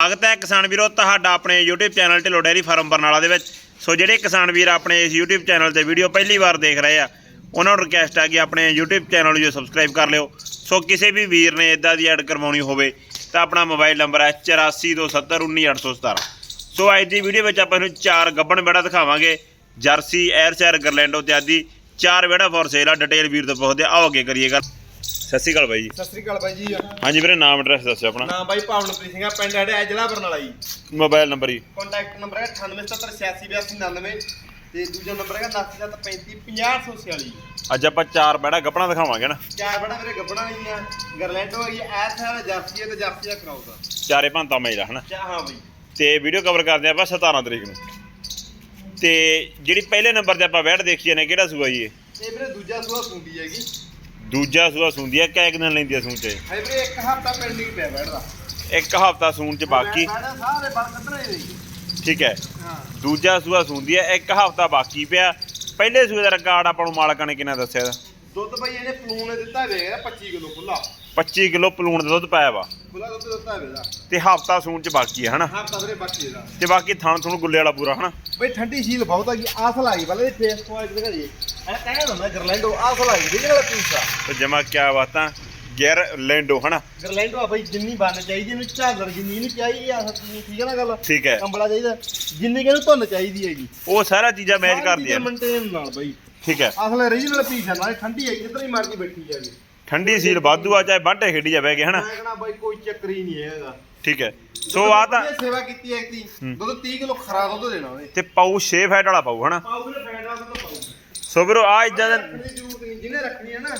ਸਵਾਗਤ ਹੈ ਕਿਸਾਨ ਵੀਰੋ, ਤੁਹਾਡਾ ਆਪਣੇ YouTube channel Dhillon dairy farm Barnala ਦੇ ਵਿੱਚ। ਸੋ ਜਿਹੜੇ ਕਿਸਾਨ ਵੀਰ ਆਪਣੇ ਇਸ YouTube ਚੈਨਲ ਤੇ ਵੀਡੀਓ ਪਹਿਲੀ ਵਾਰ ਦੇਖ ਰਹੇ ਆ, ਉਹਨਾਂ ਨੂੰ ਰਿਕਵੈਸਟ ਆ ਕਿ ਆਪਣੇ YouTube ਚੈਨਲ ਨੂੰ ਜੋ ਸਬਸਕ੍ਰਾਈਬ ਕਰ ਲਿਓ। ਸੋ ਕਿਸੇ ਵੀ ਵੀਰ ਨੇ ਇਦਾਂ ਦੀ ਐਡ ਕਰਵਾਉਣੀ ਹੋਵੇ, ਤਾਂ ਆਪਣਾ ਮੋਬਾਈਲ ਨੰਬਰ ਹੈ 8427191817 ਸੋ ਅੱਜ ਦੀ ਵੀਡੀਓ ਵਿੱਚ ਆਪਾਂ ਨੂੰ ਚਾਰ ਗੱਬਣ ਬੇੜਾ ਦਿਖਾਵਾਂਗੇ। ਜਰਸੀ ਐਰ ਸ਼ਹਿਰ ਗਰਲੈਂਡੋ ਤੇ ਆਦਿ ਚਾਰ ਬੇੜਾ ਫੋਰ ਸੇਲ ਆ। ਡਿਟੇਲ ਵੀਰ ਤੋਂ ਪੁੱਛਦੇ ਆਓ ਅੱਗੇ ਕਰੀਏ ਗੱਲ। ਸਤਿ ਸ਼੍ਰੀ ਅਕਾਲ ਬਾਈ ਜੀ। ਸਤਿ ਸ੍ਰੀ ਅਕਾਲ ਬਾਈ ਜੀ। ਹਾਂਜੀ ਵੀਰੇ ਨਾਮ ਐਡਰੈਸ ਦੱਸਿਓ ਆਪਣਾ। ਨਾਮ ਬਾਈ ਭਾਵਨਪ੍ਰੀਤ ਸਿੰਘ ਆ ਪਿੰਡ ਹੈੜਾ ਜ਼ਿਲ੍ਹਾ ਬਰਨਾਲਾ ਜੀ। ਮੋਬਾਈਲ ਨੰਬਰ ਜੀ। ਕੰਟੈਕਟ ਨੰਬਰ ਹੈ 9877868299 ਤੇ ਦੂਜਾ ਨੰਬਰ ਹੈਗਾ 9735500846 ਅੱਜ ਆਪਾਂ ਚਾਰ ਬੈੜਾ ਗੱਪਣਾ ਦਿਖਾਵਾਂਗੇ ਨਾ। ਚਾਰ ਬੜਾ ਮੇਰੇ ਗੱਬਣਾ ਨਹੀਂ ਆ। ਗਰਲੈਂਡੋ ਹੈਗੀ ਐਸ ਹੈ ਜਰਸੀ ਹੈ ਤੇ ਜਰਸੀ ਦਾ ਚਾਰੇ ਭਾਂਤਾ ਮੇਲਾ ਹਨਾ? ਚਾ ਹਾਂ ਬਾਈ। ਤੇ ਵੀਡੀਓ ਕਵਰ ਕਰਦੇ ਆਪਾਂ 17 ਤਰੀਕ ਨੂੰ। ਤੇ ਜਿਹੜੀ ਪਹਿਲੇ ਨੰਬਰ ਤੇ ਆਪਾਂ ਬੈੜ ਦੇਖੀ ਨੇ ਕਿਹੜਾ ਸੂਆ ਜੀ ਇਹ? ਇਹ ਵੀਰੇ ਦੂਜਾ ਸੂਆ ਸੁੰਦੀ ਹੈਗੀ। ਦੂਜਾ ਸੂਆ ਸੁੰਦੀ ਆ ਕਿੰਨੇ ਦਿਨ ਲੈਂਦੀ ਆ ਸੂਣ ਚ ਹੈ ਵੀਰੇ ਇੱਕ ਹਫਤਾ ਪੈਂਡਿੰਗ ਪਿਆ ਬੈਠਦਾ। ਇੱਕ ਹਫਤਾ ਸੂਣ ਚ ਬਾਕੀ। ਸਾਰੇ ਬਣ ਕੱਢਣੇ ਨੇ। ਠੀਕ ਹੈ। ਹਾਂ। ਦੂਜਾ ਸੂਆ ਸੁੰਦੀ ਆ ਇੱਕ ਹਫਤਾ ਬਾਕੀ ਪਿਆ। ਪਹਿਲੇ ਸੂਏ ਦਾ ਰਿਕਾਰਡ ਆਪਾਂ ਨੂੰ ਮਾਲਕਾਂ ਨੇ ਕਿੰਨਾ ਦੱਸਿਆ? ਦੁੱਧ ਬਾਈ ਇਹਨੇ ਪਲੂਨ ਨੇ ਦਿੱਤਾ ਵੇਗਾ 25 ਕਿਲੋ ਖੁੱਲਾ 25 ਕਿਲੋ ਪਲੂਣ ਦਾ ਦੁੱਧ ਪਾਇਆ ਵਾ। ਖੁੱਲਾ ਦੁੱਧ ਦਿੱਤਾ ਵੇਗਾ ਤੇ ਹਫਤਾ ਸੂਣ ਚ ਬਾਕੀ ਹੈ ਹਨਾ? ਹਫਤਾ ਵੀਰੇ ਬਾਕੀ ਇਹਦਾ। ਤੇ ਬਾਕੀ ਥਣ ਥਣ ਗੁੱਲੇ ਵਾਲਾ ਪੂਰਾ ਹਨਾ? ਬਈ ਠੰਡੀ ਸ਼ੀਲ ਬਹੁਤ ਆ ਗਈ ਆਸ ਲਾਈ ਪਹਿਲੇ ਇਹ ਫੇਸ ਕੁਆਲਿਟੀ ਦਿਖਾ ਜੀ ਇਹ ਕਹਿੰਦਾ ਹੁੰਦਾ ਗਰਲੈਂਡੋ ਆਸ ਲਾਈ ਦੀ ਜਿਹੜਾ ਪੀਸ ਆ ਤੇ ਜਮਾ ਕਿਆ ਬਾਤਾਂ ਗੈਰ ਲੈਂਡੋ ਹਨਾ? ਗਰਲੈਂਡੋ ਆ ਬਈ ਜਿੰਨੀ ਬਣ ਚਾਹੀਦੀ ਇਹਨੂੰ ਝਾਲਰ ਜਿੰਨੀ ਇਹਨੂੰ ਚਾਹੀਦੀ ਆ ਠੀਕ ਹੈ ਨਾ ਗੱਲ? ਠੀਕ ਹੈ। ਕੰਬਲਾ ਚਾਹੀਦਾ ਜਿੰਨੀ ਕਿ ਇਹਨੂੰ ਧੁੰਨ ਚਾਹੀਦੀ ਹੈਗੀ। ਉਹ ਸਾਰਾ ਚੀਜ਼ਾਂ ਮੈਚ ਕਰਦੀ ਆ ਮੇਨਟੇਨ ਨਾਲ ਬਈ। ਠੀਕ ਹੈ। ਅਸਲ ਰੀਜਨਲ ਪੀਸ ਆ ਨਾਲੇ ਠੰਡੀ ਹੈ ਜਿੱਧਰ ਹੀ ਮਰਜ਼ੀ ਬੈਠੀ ਜਾਵੇ। ਠੰਡੀ ਸੀਲ ਵਾਧੂ ਆ ਚਾਹੇ ਬਾਂਟੇ ਖੇਡੀ ਜਾਵੇ ਕਿ ਹਨਾ? ਮੈਂ ਕਹਣਾ ਬਈ ਕੋਈ ਚੱਕਰ ਹੀ ਨਹੀਂ ਹੈਗਾ ਠੀਕ ਹੈ। ਸੋ ਆ ਤਾਂ ਸੇਵਾ ਕੀਤੀ ਹੈ ਦੀ ਹੂੰ। ਦੁੱਧ 30 ਕਿਲੋ ਖਰਾ ਦੁੱਧ ਦੇਣਾ ਉਹਨੇ। ਤੇ ਪਾਉ 6 ਫੈਟ ਵਾਲਾ ਪਾਉ ਹਨਾ? ਪਾਉ ਵੀਰੇ ਫੈਟ ਵਾਲਾ ਦੁੱਧ ਪਾਉ ਸੋ ਵੀਰੋ ਆ ਇਦਾਂ ਦਾ ਜਿਹਨੇ ਰੱਖਣੀ ਹੈ ਨਾ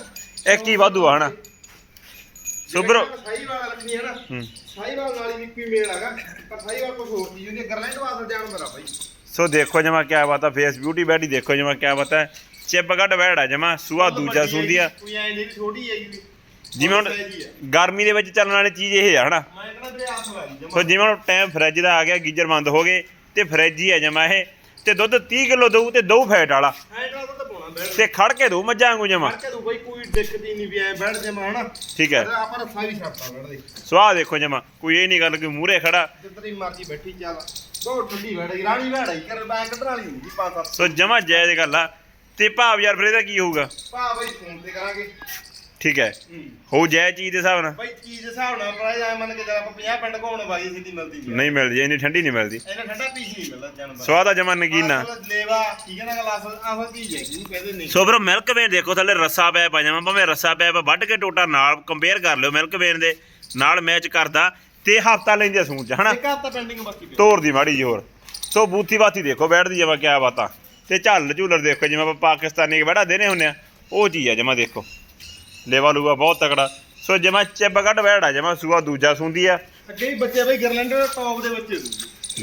ਇੱਕ ਹੀ ਵਾਧੂ ਆ ਹਨਾ? ਸੋ ਵੀਰੋ ਸਾਈ ਵਾਲਾ ਰੱਖਣੀ ਹੈ ਨਾ ਹੂੰ। ਸਾਈ ਵਾਲ ਨਾਲ ਹੀ ਹੀ ਮੇਲ ਹੈਗਾ ਪਰ ਸਾਈ ਵਾਲ ਕੁਝ ਹੋਰ ਚੀਜ਼ ਹੁੰਦੀ ਹੈ ਗਰਲੈਂਡ ਵਾਸਤੇ ਜਾਨਵਰ ਆ ਬਾਈ। ਸੋ ਦੇਖੋ ਜਮਾ ਕਿਆ ਬਾਤ ਆ ਫੇਸ ਬਿਊਟੀ ਬੈਡੀ ਦੇਖੋ ਜਮਾ ਕਿਆ ਬਾਤ ਹੈ ਚਿੱਪ ਗੱਡ ਬੈੜਾ ਜਮਾ ਸੂਆ ਦੂਜਾ ਸੁੰਦੀ ਆ। ਕੋਈ ਐ ਨਹੀਂ ਛੋਟੀ ਹੈਗੀ ਜਿਵੇਂ ਹੁਣ ਗਰਮੀ ਦੇ ਵਿੱਚ ਚੱਲਣ ਵਾਲੀ ਚੀਜ਼ ਇਹ ਆ ਹਨਾ? ਸੋ ਜਿਵੇਂ ਹੁਣ ਟਾਈਮ ਫਰਿੱਜ ਦਾ ਆ ਗਿਆ ਗੀਜ਼ਰ ਬੰਦ ਹੋ ਗਏ ਤੇ ਫਰਿੱਜ ਹੀ ਆ ਜਮਾ ਇਹ। ਤੇ ਦੁੱਧ 30 ਕਿਲੋ ਦਊ ਤੇ ਦਊ ਫੈਟ ਵਾਲਾ। ਤਾਂ ਖੜ ਕੇ ਦਊ ਮੱਝਾਂ ਵਾਂਗੂ ਜਮਾ। ਕੇ ਦੂ ਬਈ ਕੋਈ ਦਿੱਕਤ ਹੀ ਨਹੀਂ ਵੀ ਐ ਬੈਠ ਜਮਾ ਹਨਾ ਠੀਕ ਹੈ। ਆਪਾਂ ਰੱਸਾ ਵੀ ਛੱਡਤਾ ਬੈਠ ਦੇ। ਸੋ ਆਹ ਦੇਖੋ ਜਮਾ ਕੋਈ ਇਹ ਨਹੀਂ ਗੱਲ ਕਿ ਮੂਹਰੇ ਖੜਾ। ਜਿੱਧਰ ਹੀ ਮਰਜ਼ੀ ਬੈਠੀ ਚੱਲ। ਬਹੁਤ ਠੰਡੀ ਬੈਠ ਗਈ ਰਾਣੀ ਬੈਠ ਗਈ ਕਰ ਕੱਢਣ ਵਾਲੀ ਨਹੀਂ ਪੰਜ ਸੱਤ ਸੋ ਜਮਾ ਜਾਇਜ਼ ਗੱਲ ਆ। ਤੇ ਭਾਵ ਯਾਰ ਫਿਰ ਇਹਦਾ ਕੀ ਹੋਊਗਾ? ਭਾ ਬਈ ਫੋਨ ਤੇ ਕਰਾਂਗੇ। ਠੀਕ ਹੈ। ਹੂੰ ਜਾਇਜ਼ ਚੀਜ਼ ਦੇ ਹਿਸਾਬ ਨਾਲ। ਬਈ ਚੀਜ਼ ਦੇ ਹਿਸਾਬ ਨਾਲ ਪ੍ਰਾਈਸ ਐ ਮੰਨ ਕੇ ਜਦ ਆਪਾਂ 50 ਪਿੰਡ ਘੁੰਮਣ ਵਾਲੀ ਸਿੱਧੀ ਮਿਲਦੀ ਨਹੀਂ ਨਹੀਂ ਮਿਲਦੀ ਇੰਨੀ ਠੰਡੀ ਨਹੀਂ ਮਿਲਦੀ। ਇਹਨਾਂ ਠੰਡਾ ਪੀਸ ਨਹੀਂ ਮਿਲਦਾ ਜਾਨਵਰ ਸਵਾਦ ਆ ਜਮਾ ਨਗੀਨਾ। ਅਸਲ ਲੇਵਾ ਠੀਕ ਹੈ ਨਾ ਗੱਲ ਅਸਲ ਅਸਲ ਚੀਜ਼ ਹੈ ਜਿਹਨੂੰ ਕਹਿੰਦੇ ਨਹੀਂ। ਸੋ ਵੀਰੋ ਮਿਲਕ ਵੇਨ ਦੇਖੋ ਥੱਲੇ ਰੱਸਾ ਪਿਆ ਪਾ ਜਾਵਾਂ ਭਾਵੇਂ ਰੱਸਾ ਪਿਆ ਪਾ ਵੱਢ ਕੇ ਟੋਟਾ ਨਾਲ ਕੰਪੇਅਰ ਕਰ ਲਿਓ ਮਿਲਕ ਵੇਨ ਦੇ। ਨਾਲ ਮੈਚ ਕਰਦਾ ਤੇ ਹਫਤਾ ਲੈਂਦੇ ਸੂਣ ਚ ਹਨਾ? ਇੱਕ ਹੱਥ ਪੈਂਡਿੰਗ ਬਾਕੀ ਪਿਆ। ਤੋਰ ਦੀ ਮਾੜੀ ਜੀ ਹੋਰ। ਸੋ ਬੂਥੀ ਬਾਤੀ ਦੇਖੋ ਬੈਠਦੀ ਜਮਾ ਕਿਆ ਬਾਤਾਂ। ਤੇ ਝੱਲ ਝੂਲਰ ਦੇਖੋ ਜਿਵੇਂ ਆਪਾਂ ਪਾਕਿਸਤਾਨੀ ਬੈਠਾ ਦੇਨੇ ਹੁੰਨੇ ਆ ਉਹ ਚੀਜ਼ ਆ ਜਮਾ ਦੇਖੋ। ਲੇਵਾ ਲੂਗਾ ਬਹੁਤ ਤਕੜਾ। ਸੋ ਜਮਾ ਚਿੱਬ ਕੱਢ ਬੈੜਾ ਜਮਾ ਸੂਆ ਦੂਜਾ ਸੁੰਦੀ ਆ। ਅੱਗੇ ਹੀ ਬੱਚੇ ਬਈ ਗਰਲੈਂਡ ਟੌਪ ਦੇ ਬੱਚੇ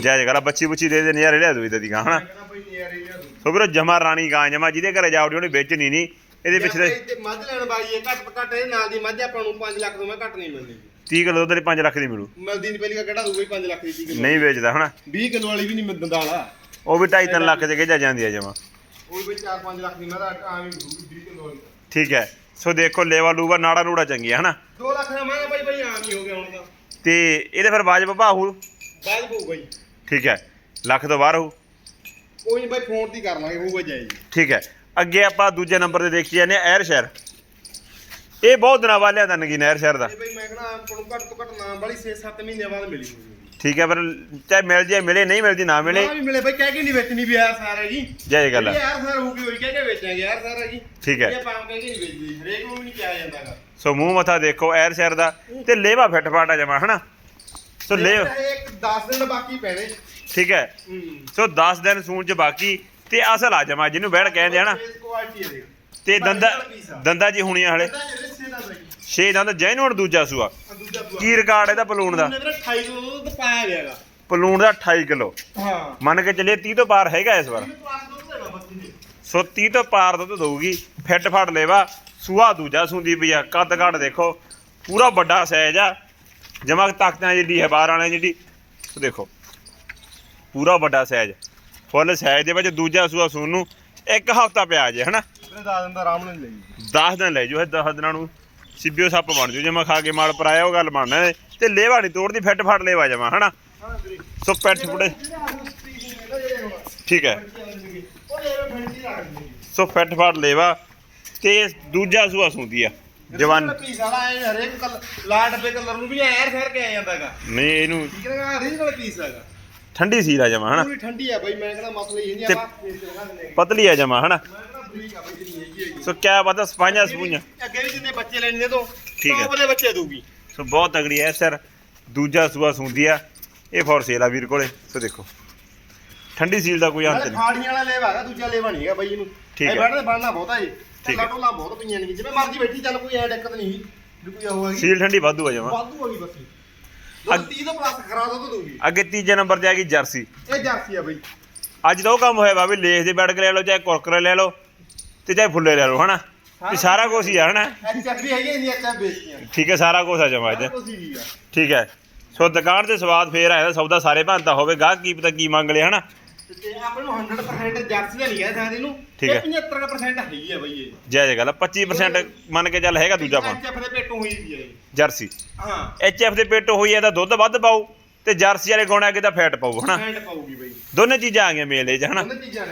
ਜੈ ਜਗਲਾ ਬੱਚੀ ਬੁੱਚੀ ਦੇ ਦੇ ਨਜ਼ਾਰੇ ਲਿਆ ਦੂ ਇਦਾਂ ਦੀ ਗਾਂ ਹਨਾ? ਲਿਆ ਦੂ ਸੋ ਵੀਰੋ ਜਮਾ ਰਾਣੀ ਗਾਂ ਜਮਾ ਜਿਹਦੇ ਘਰੇ ਜਾਵੜੀ ਉਹਨੇ ਵੇਚਣੀ ਨਹੀਂ ਇਹਦੇ ਪਿਛਲੇ ਤੇ ਮੱਝ ਲੈਣ ਬਾਈ ਇਹ ਘੱਟ ਘੱਟ ਇਹ ਨਾਲ ਦੀ ਮੱਝ ਆਪਾਂ ਨੂੰ 5 ਲੱਖ ਤੋਂ ਮੈਂ ਘੱਟ ਨਹੀਂ ਮਿਲਦੀ। 30 ਕਿਲੋ ਦੇ 5 ਲੱਖ ਦੀ ਮਿਲੂ। ਮਿਲਦੀ ਨਹੀਂ ਪਹਿਲੀ ਕਿਹੜਾ ਦੂਗਾ 5 ਲੱਖ ਦੀ ਚੀਜ਼ ਨਹੀਂ ਵੇਚਦਾ ਹਨਾ? 20 ਕਿਲੋ ਵਾਲੀ ਵੀ ਨਹੀਂ ਮਿਲਦਾ ਵਾਲਾ ਉਹ ਵੀ 2.5 3 ਲੱਖ ਦੇ ਕੇ ਜਾ ਜਾਂਦੀ ਆ ਜਮਾ। ਉਹ ਵੀ 4-5 ਲੱਖ ਦੀ ਮੈਂ ਤਾਂ ਮਿਲੂਗੀ 20 ਕਿਲੋ ਵਾਲੀ। ਠੀਕ ਹੈ। ਸੋ ਦੇਖੋ ਲੇਵਾ ਲੂਗਾ ਨਾੜਾ ਨੂੜਾ ਚੰਗੀ ਆ ਹਨਾ? 2 ਲੱਖ ਦਾ ਮੈਂ ਬਾਈ ਬਾਈ ਆਮ ਹੀ ਹੋ ਗਿਆ ਹੁਣ ਤਾਂ। ਤੇ ਇਹਦੇ ਫਿਰ ਵਾਜਬ ਭਾਹੂ ਬਾਅਦ ਪਊ ਬਾਈ। ਠੀਕ ਹੈ ਲੱਖ ਤੋਂ ਬਾਹਰ ਹੋਊ? ਕੋਈ ਨਹੀਂ ਬਾਈ ਫੋਨ ਹੀ ਕਰ ਲਾਂਗੇ ਹੋਊਗਾ ਜਾਇਜ਼। ਠੀਕ ਹੈ ਅੱਗੇ ਆਪਾਂ ਦੂਜੇ ਨੰਬਰ ਤੇ ਦੇਖੀ ਜਾਂਦੇ ਆ ਐਰ ਸ਼ਹਿਰ। ਇਹ ਬਹੁਤ ਦਿਨਾਂ ਬਾਅਦ ਲਿਆਂਦਾ ਨਗੀ ਨਹਿਰ ਸ਼ਹਿਰ ਦਾ। ਇਹ ਬਈ ਮੈਂ ਕਹਣਾ ਆਪਾਂ ਨੂੰ ਘੱਟ ਤੋਂ ਘੱਟ ਨਾ ਵਾਲੀ 6-7 ਮਹੀਨਿਆਂ ਬਾਅਦ ਮਿਲੀ ਹੋਊਗੀ। ਠੀਕ ਹੈ ਪਰ ਚਾਹੇ ਮਿਲ ਜੇ ਮਿਲੇ ਨਹੀਂ ਮਿਲਦੀ ਨਾ ਮਿਲੇ। ਨਾ ਵੀ ਮਿਲੇ ਬਈ ਕਹਿ ਕੇ ਨਹੀਂ ਵੇਚਣੀ ਵੀ ਯਾਰ ਸਾਰਾ ਜੀ। ਜੈ ਇਹ ਗੱਲ ਹੈ। ਯਾਰ ਸਾਰਾ ਹੋਊਗੀ ਹੋਈ ਕਹਿ ਕੇ ਵੇਚਾਂਗੇ ਯਾਰ ਸਾਰਾ ਜੀ। ਠੀਕ ਹੈ। ਇਹ ਆਪਾਂ ਕਹਿ ਕੇ ਨਹੀਂ ਵੇਚਦੀ ਹਰੇਕ ਨੂੰ ਵੀ ਨਹੀਂ ਕਿਹਾ ਜਾਂਦਾਗਾ ਸੋ ਮੂੰਹ ਮੱਥਾ ਦੇਖੋ ਐਰ ਸ਼ਹਿਰ ਦਾ ਤੇ ਲੇਵਾ ਫਿੱਟ ਫਾਟਾ ਜਮਾ ਹਨਾ? ਸੋ ਲੇ ਇੱਕ 10 ਦਿਨ ਬਾਕੀ ਪੈਣੇ। ਠੀਕ ਹੈ। ਸੋ 10 ਦਿਨ ਸੂਣ ਚ ਬਾਕੀ ਤੇ ਅਸਲ ਆ ਜਮਾ ਜਿਹਨੂੰ ਬੈੜ ਕਹਿੰਦੇ ਹਨਾ ਤੇ ਦੰਦਾ ਦੰਦਾ ਜੀ ਹੁਣੀਆਂ ਹਲੇ। ਜਿਹੜੇ 6 ਦੰਦ ਜੈਨੂਨ ਦੂਜਾ ਸੂਆ। ਆ ਦੂਜਾ ਪੂਆ ਕੀ ਰਿਕਾਰਡ ਇਹਦਾ ਪਲੂਣ ਦਾ? ਵੀਰੇ 28 ਕਿਲੋ ਦੁੱਧ ਪਾਇਆ ਗਿਆਗਾ ਪਲੂਣ ਦਾ 28 ਕਿਲੋ। ਹਾਂ। ਮੰਨ ਕੇ ਚੱਲੇ 30 ਤੋਂ ਪਾਰ ਹੈਗਾ ਇਸ ਵਾਰ। ਇਹਨੂੰ ਪਾਸ ਦੁੱਧ ਦੇਣਾ ਬੱਤੀ ਨੇ ਸੋ 30 ਤੋਂ ਪਾਰ ਦੁੱਧ ਦਊਗੀ। ਫਿੱਟ ਫੜ ਲੈਵਾ। ਸੂਆ ਦੂਜਾ ਸੁੰਦੀ ਪਈ ਆ। ਕੱਦ ਕੱਟ ਦੇਖੋ। ਪੂਰਾ ਵੱਡਾ ਸਾਈਜ਼ ਆ। ਜਮਾ ਤਾਕਤਾਂ ਜਿੱਡੀ ਹੈ ਬਾਹਰ ਵਾਲਿਆਂ ਜਿੱਡੀ ਸੋ ਦੇਖੋ। ਪੂਰਾ ਵੱਡਾ ਸਾਈਜ਼ ਫੁੱਲ ਸਾਈਜ਼ ਦੇ ਵਿੱਚ ਦੂਜਾ ਸੂਆ ਸੂਣ ਨੂੰ ਇੱਕ ਹਫਤਾ ਪਿਆ ਜੇ ਹਨਾ? ਵੀਰੇ 10 ਦਿਨ ਦਾ ਆਰਾਮ ਨਾਲ ਲਈ। 10 ਦਿਨ ਲੈ ਜੋ ਇਹ 10 ਦਿਨਾਂ ਨੂੰ। ਸਿੱਬਿਓ ਸੱਪ ਬਣ ਜੂ ਜੇ ਮੈਂ ਖਾ ਕੇ ਮਾਲ ਪਰਾਇਆ ਉਹ ਗੱਲ ਹੈ। ਤੇ ਲੇਵਾ ਨਹੀਂ ਤੋੜਦੀ ਫਿੱਟ ਫੜ ਲੇਵਾ ਜਮਾ ਹਨਾ? ਸੋ ਪੈਠ ਫੁੜੇ ਠੀਕ ਹੈ। ਸੋ ਪੈਠ ਫਾੜ ਲੇਵਾ ਤੇ ਦੂਜਾ ਸੂਆ ਸੁੰਦੀ ਆ ਜਵਾਨ। ਪੀਸ ਵਾਲਾ ਐ ਹਰੇਕ ਕਲ ਲਾਟ ਪੇ ਕਲਰ ਨੂੰ ਵੀ ਐਰ ਫੇਰ ਕੇ ਆ ਜਾਂਦਾਗਾ ਨਹੀਂ ਇਹਨੂੰ ਠੀਕ ਹੈ ਨਾ ਰੀਜਨਲ ਪੀਸ ਹੈਗਾ। ਠੰਡੀ ਸੀ ਰਾ ਜਮਾ ਹਨਾ? ਪੂਰੀ ਠੰਡੀ ਆ ਬਈ ਮੈਂ ਕਹਿੰਦਾ ਮਸਲਾ ਹੀ ਨਹੀਂ ਤੇ- ਆਪਾਂ ਫੇਰ ਕੇ ਲਗਾ ਦਿੰਦੇ ਪਤਲੀ ਆ ਜਮਾ ਹਨਾ? ਬਰੀਕ ਆ ਬਈ ਜਿੰਨੀ ਹੈਗੀ ਹੈਗੀ ਸੋ ਕਿਆ ਪਤਾ ਸਪਾਈਆਂ ਸਪੂਈਆਂ ਅੱਗੇ ਵੀ ਜਿੰਨੇ ਬੱਚੇ ਲੈਣੇ ਦੇ ਤੋਂ ਠੀਕ ਹੈ। ਦੇ ਬੱਚੇ ਦੂਗੀ ਸੋ ਬਹੁਤ ਤਗੜੀ ਐ ਸਰ। ਦੂਜਾ ਸੂਆ ਸੁੰਦੀ ਆ। ਇਹ ਫੋਰ ਸੇਲ ਆ ਵੀਰ ਕੋਲੇ ਸੋ ਦੇਖੋ। ਠੰਡੀ ਸੀਲ ਦਾ ਕੋਈ ਅੰਤ ਨਾਲੇ ਨਹੀਂ। ਖਾੜੀਆਂ ਵਾਲਾ ਲੇਵਾ ਹੈਗਾ ਦੂਜਾ ਲੇਵਾ ਨਹੀਂ ਹੈਗਾ ਬਈ ਇਹਨੂੰ। ਠੀਕ ਇਹ ਹੈ। ਬੈਠਦੇ ਬਣਨਾ ਬਹੁਤਾ ਜੀ ਠੀਕ ਹੈ। ਟੋਲਾ ਬਹੁਤ ਪਈਆਂ ਨੇ। ਜਿਵੇਂ ਮਰਜ਼ੀ ਬੈਠੀ ਚੱਲ ਕੋਈ ਐ ਦਿੱਕਤ ਨਹੀਂ ਵੀ ਕੋਈ ਉਹ ਹੈਗੀ। ਸੀਲ ਠੰਡੀ ਵਾਧੂ ਆ ਜਮਾ। ਵਾਧੂ ਹੋ ਗਈ ਬਸ। ਅੱਗ- 30 ਤੋਂ ਪਲੱਸ ਖਰਾ ਦੁੱਧ ਦੂਗੀ ਅੱਗੇ ਤੀਜੇ ਨੰਬਰ ਤੇ ਆ ਗਈ ਜਰਸੀ। ਇਹ ਜਰਸੀ ਆ ਬਈ। ਅੱਜ ਤਾਂ ਉਹ ਕੰਮ ਹੋਇਆ ਵਾ ਵੀ ਲੇਸ ਦੇ ਬੈਡ ਲੈ ਲਓ ਚਾਹੇ ਕੁਰਕਰੇ ਲੈ ਲਓ। ਤੇ ਚਾਹੇ ਫੁੱਲੇ ਲੈ ਲਓ ਹਨਾ? ਵੀ ਸਾਰਾ ਕੁਝ ਹੀ ਆ ਹਨਾ? ਐਚਐਫ ਵੀ ਹੈਗੀ ਇੰਨੀ ਐਚਐਫ ਵੇਚਦੀਆਂ ਠੀਕ ਹੈ ਸਾਰਾ ਕੁਝ ਆ ਜਮਾ ਹੀ ਆ। ਠੀਕ ਹੈ। ਸੋ ਦੁਕਾਨ ਤੇ ਸਵਾਦ ਫੇਰ ਆਇਆ ਸੌਦਾ ਸਾਰੇ ਭਾਂਤਾ ਹੋਵੇ ਗਾਹਕ ਕੀ ਪਤਾ ਕੀ ਮੰਗ ਲਿਆ ਹਨਾ? ਤੇ ਆਪਾਂ ਨੂੰ 100% ਜਰਸੀ ਦਾ ਨਹੀਂ ਹੈ ਸਾਡੀ ਨੂੰ ਠੀਕ ਹੈ। 75% ਹੈਗੀ ਆ ਬਈ ਇਹ। ਜੈ ਜੈ ਗੱਲ ਆ, 25% ਮੰਨ ਕੇ ਚੱਲ ਹੈਗਾ ਦੂਜਾ ਪਾ ਐਚਐਫ ਦੇ ਪੇਟੋਂ ਹੋਈ ਵੀ ਆ ਇਹ। ਜਰਸੀ। ਹਾਂ। ਐਚਐਫ ਦੇ ਪੇਟ ਹੋਈ ਹੈ ਤਾਂ ਦੁੱਧ ਵੱਧ ਪਾਉ ਤੇ ਜਰਸੀ ਵਾਲੇ ਗੋਣਾ ਤਾਂ ਫੈਟ ਪਾਉ ਹਨਾ? ਫੈਂਟ ਪਾਉਗੀ ਬਈ। ਦੋਨੇ ਚੀਜ਼ਾਂ ਆ ਗਈਆਂ ਮੇਲੇ 'ਚ ਹਨਾ? ਦੋਨੇ ਚੀਜ਼ਾਂ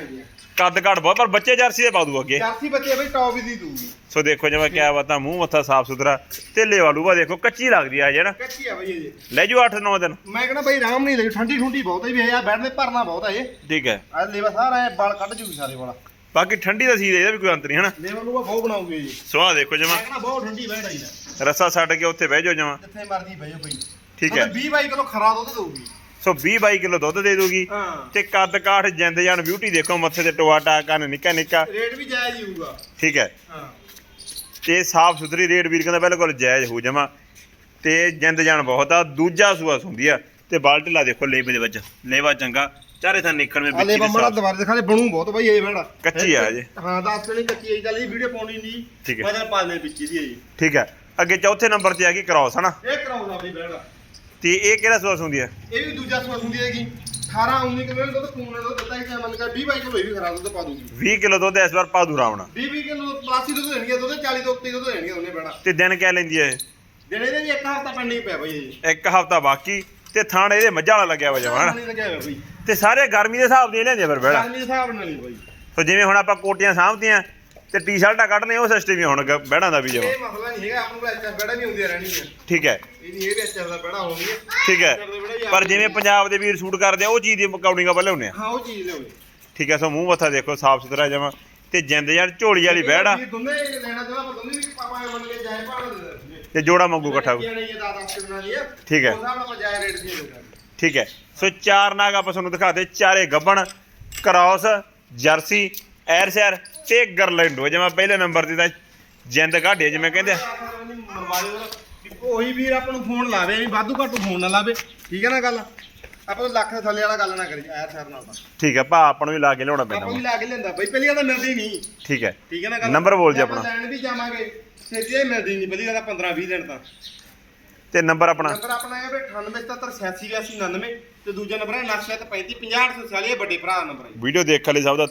ਕੱਦ ਘੱਟ ਬਹੁਤ ਪਰ ਬੱਚੇ ਜਰਸੀ ਦੇ ਪਾ ਦੂ ਅੱਗੇ। ਜਰਸੀ ਬੱਚੇ ਬਈ ਟੌਪ ਦੀ ਦੂਗੀ। ਸੋ ਦੇਖੋ ਜਿਵੇਂ ਕਿਆ ਬਾਤਾਂ ਮੂੰਹ ਮੱਥਾ ਸਾਫ਼ ਸੁਥਰਾ ਤੇ ਲੇਵਾਲੂਆ ਦੇਖੋ ਕੱਚੀ ਲੱਗਦੀ ਆ ਜਣਾ। ਕੱਚੀ ਆ ਬਈ ਇਹ ਲੈ ਜੂ 8-9 ਦਿਨ। ਮੈਂ ਕਹਿੰਦਾ ਬਈ ਆਰਾਮ ਨਹੀਂ ਲਈ ਠੰਡੀ ਠੁੰਡੀ ਬਹੁਤ ਹੈ ਵੀ ਆ ਬੈਠ ਦੇ ਭਰਨਾ ਬਹੁਤ ਹੈ ਇਹ। ਠੀਕ ਹੈ। ਆ ਲੇਵਾ ਸਾਰਾ ਬਲ ਕੱਢ ਜੂਗੀ ਸਾਰੇ ਵਾਲਾ। ਬਾਕੀ ਠੰਡੀ ਦਾ ਸੀ ਇਹਦਾ ਵੀ ਕੋਈ ਅੰਤ ਨਹੀਂ ਹਨਾ? ਲੇਵਾ ਨੂੰ ਬਹੁਤ ਬਣਾਉਗੇ ਜੀ। ਸਵਾਹ ਦੇਖੋ ਜਮਾ। ਮੈਂ ਕਹਿੰਦਾ ਬਹੁਤ ਠੰਡੀ ਬੈਠ ਆਈ ਰੱਸਾ ਛੱਡ ਕੇ ਉੱਥੇ ਬਹਿ ਜਾਓ ਜਮਾ। ਜਿੱਥੇ ਮਰਜ਼ੀ ਬਹਿ ਜਾਓ ਬਈ। ਠੀਕ ਹੈ। 20 22 ਕਿਲੋ ਖਰਾ ਦੁੱਧ ਦਊਗੀ। ਸੋ 20-22 ਕਿਲੋ ਦੁੱਧ ਦੇ ਦੂਗੀ। ਹਾਂ। ਤੇ ਕੱਦ ਕਾਠ ਜਿੰਦ ਜਾਨ ਬਿਊਟੀ ਦੇਖੋ ਮੱਥੇ ਤੇ ਟੋਆ ਟਾ ਕੰਨ ਨਿੱਕਾ ਨਿੱਕਾ। ਰੇਟ ਵੀ ਜਾਇਜ਼ ਹੀ ਹੋਊਗਾ। ਠੀਕ ਹੈ। ਹਾਂ। ਤੇ ਸਾਫ਼ ਸੁਥਰੀ ਰੇਟ ਵੀਰ ਕਹਿੰਦਾ ਬਿਲਕੁਲ ਜਾਇਜ਼ ਹੋ ਜਮਾ ਤੇ ਜਿੰਦ ਜਾਨ ਬਹੁਤ ਆ ਦੂਜਾ ਸੂਆ ਸੁੰਦੀ ਆ। ਤੇ ਬਾਲਟਲਾ ਦੇਖੋ ਲੇਵੇ ਦੇ ਵਿੱਚ ਲੇਵਾ ਚੰਗਾ ਚਾਰੇ ਥਾਂ ਨਿਕਣ ਵਿੱਚ ਆ ਲੇਵਾ ਮੜਾ ਦੁਬਾਰਾ ਦਿਖਾ ਦੇ ਬਣੂ ਬਹੁਤ ਬਈ ਇਹ ਬੈੜਾ ਕੱਚੀ ਆ ਹਜੇ। ਹਾਂ ਦੱਸ ਨਹੀਂ ਕੱਚੀ ਆਈ ਚੱਲ ਇਹ ਵੀਡੀਓ ਪਾਉਣੀ ਨਹੀਂ। ਠੀਕ ਹੈ। ਬਦਲ ਪਾ ਦੇ ਵਿੱਚ ਦੀ ਹੈ ਜੀ। ਠੀਕ ਹੈ। ਅੱਗੇ ਚੌਥੇ ਨੰਬਰ ਤੇ ਆ ਗਈ ਕ੍ਰਾਸ ਹਨਾ? ਇਹ ਕਰਾਉਂਦਾ ਬਈ ਬੈੜਾ ਤੇ ਇਹ ਕਿਹੜਾ ਸੂਆ ਸੁੰਦੀ ਆ ਇਹ ਵੀ ਦੂਜਾ ਸੂਆ ਹੁੰਦੀ ਹੈਗੀ। 18 19 ਕਿਲੋ ਦੁੱਧ ਕੂਨੇ ਦੁੱਧ ਦਿੱਤਾ ਕਿ ਮੰਨ ਕਰ 20 22 ਕਿਲੋ ਵੀ ਖਰਾ ਦੁੱਧ ਪਾ ਦੂਗੀ। 20 ਕਿਲੋ ਦੁੱਧ ਇਸ ਵਾਰ ਪਾਦੂ ਰਾਵਣਾ। 20 20 ਕਿਲੋ ਪਲਾਸੀ ਦੁੱਧ ਦੇਣਗੇ ਦੁੱਧ 40 ਤੋਂ ਉੱਤੇ ਦੁੱਧ ਦੇਣਗੇ ਉਹਨੇ ਬੈੜਾ। ਤੇ ਦਿਨ ਕਹਿ ਲੈਂਦੀ ਐ ਜਿਹੜੇ ਦੇ ਵੀ ਇੱਕ ਹਫ਼ਤਾ ਪੈਂਡਿੰਗ ਪਿਆ ਬਈ ਇੱਕ ਹਫਤਾ ਬਾਕੀ ਤੇ ਥਾਣ ਇਹਦੇ ਮੱਝਾਂ ਵਾਲਾ ਲੱਗਿਆ ਵਾ ਜਮਾ ਹਨਾ ਨਹੀਂ ਲੱਗਿਆ ਹੋਇਆ ਬਈ। ਤੇ ਸਾਰੇ ਗਰਮੀ ਦੇ ਹਿਸਾਬ ਦੀਆਂ ਲੈਂਦੇ ਫਿਰ ਬਹਿੜਾ ਗਰਮੀ ਦੇ ਹਿਸਾਬ ਨਾਲ ਨਹੀਂ ਬਈ। ਸੋ ਜਿਵੇਂ ਹੁਣ ਆਪਾਂ ਕੋਟੀਆਂ ਸਾਂਭਦੀਆਂ ਤੇ ਟੀ-ਸ਼ਰਟਾਂ ਕੱਢਨੇ ਉਹ ਸਿਸਟਮ ਹੀ ਹੁਣ ਗ- ਬਹਿੜਾਂ ਦਾ ਵੀ ਜਮਾ। ਇਹ ਮਸਲਾ ਨਹੀਂ ਹੈਗਾ ਆਪਾਂ ਨੂੰ ਐਚਐਫ ਬੈੜਾ ਵੀ ਹੁੰਦੀਆਂ ਰਹਿਣੀਆਂ। ਠੀਕ ਹੈ। ਇਹ ਨਹੀਂ ਇਹ ਵੀ ਐਚਐਫ ਦਾ ਬੈੜਾ ਹੋਣੀ ਹੈ। ਠੀਕ ਹੈ। ਪਰ ਜਿਵੇਂ ਪੰਜਾਬ ਦੇ ਵੀਰ ਸ਼ੂਟ ਕਰਦੇ ਆ ਉਹ ਚੀਜ਼ ਦੀ ਅਕਾਊਂਟਿੰਗ ਆਪਾਂ ਲਿਆਉਂਦੇ ਆ। ਹਾਂ ਉਹ ਚੀਜ਼ ਲਿਆਓ ਠੀਕ ਹੈ ਸੋ ਮੂੰਹ ਮੱਥਾ ਦੇਖੋ ਸਾਫ਼ ਸੁਥਰਾ ਜਮਾ। ਤੇ ਜਿੰਦ ਯਾਰ ਝੋਲੀ ਵਾਲੀ ਬਹਿੜਾ। ਇਹ ਦੋਨੇ ਲੈਣਾ ਚਾਹੁੰਦਾ ਪਰ ਦੋਨੇ ਵੀ ਪਾਪਾ ਮੰਨ ਕੇ ਜਾਏ ਭਾਣ ਦੇ ਤੇ ਜੋੜਾ ਮੰਗੂ ਇਕੱਠਾ। ਹੈ ਠੀਕ ਹੈ। ਦੇ ਠੀਕ ਹੈ। ਸੋ ਚਾਰ ਨਾਗ ਆਪਾਂ ਤੁਹਾਨੂੰ ਦਿਖਾਦੇ ਚਾਰੇ ਗੱਬਣ ਕ੍ਰਾਸ ਜਰਸੀ ਐਰਸ਼ਰ ਤੇ ਗਰਲੈਂਡੋ ਜਿਵੇਂ ਪਹਿਲੇ ਨੰਬਰ ਤੇ ਤਾਂ ਜਿੰਦ ਘਾਟੇ ਜਿਵੇਂ ਕਹਿੰਦੇ ਆ। ਵੀ ਉਹੀ ਵੀਰ ਆਪਾਂ ਨੂੰ ਫੋਨ ਲਾਵੇ ਵੀ ਵਾਧੂ ਘੱਟੂ ਫੋਨ ਨਾ ਲਾਵੇ। ਠੀਕ ਹੈ ਨਾ ਗੱਲ? ਆਪਾਂ ਨੂੰ ਲੱਖ ਦੇ ਥੱਲੇ ਵਾਲਾ ਗੱਲ ਨਾ ਕਰੀ ਐਰ ਸਰ ਨਾਲ ਤਾਂ ਠੀਕ ਹੈ ਭਾ ਆਪਾਂ ਨੂੰ ਵੀ ਲਾ ਕੇ ਲਿਆਉਣਾ ਪੈਂਦਾ ਆਪਾਂ ਵੀ ਵਾ। ਲਾ ਕੇ ਲੈਂਦਾ ਬਈ ਪਹਿਲੀ ਗੱਲ ਤਾਂ ਮਿਲਦੀ ਨਹੀਂ। ਠੀਕ ਹੈ। ਠੀਕ ਹੈ ਨਾ ਗੱਲ? ਨੰਬਰ ਬੋਲ ਜੀ ਜੇ ਆਪਾਂ ਆਪਣਾ। ਲੈਣ ਵੀ ਜਾਵਾਂਗੇ ਛੇਤੀ ਮਿਲਦੀ ਨਹੀਂ ਪਹਿਲੀ ਗੱਲ ਤਾਂ 15 20 ਦਿਨ ਤਾਂ। ਤੇ ਨੰਬਰ ਆਪਣਾ? ਨੰਬਰ ਆਪਣਾ ਹੈ ਬਈ 9877 86 99 ਤੇ ਦੂਜਾ ਨੰਬਰ ਹੈ 9735 50 840 ਇਹ ਵੱਡੇ ਭਰਾ ਦਾ ਨੰਬਰ ਹੈ। ਵੀਡੀਓ ਦੇਖਣ ਲਈ ਸਭ ਦਾ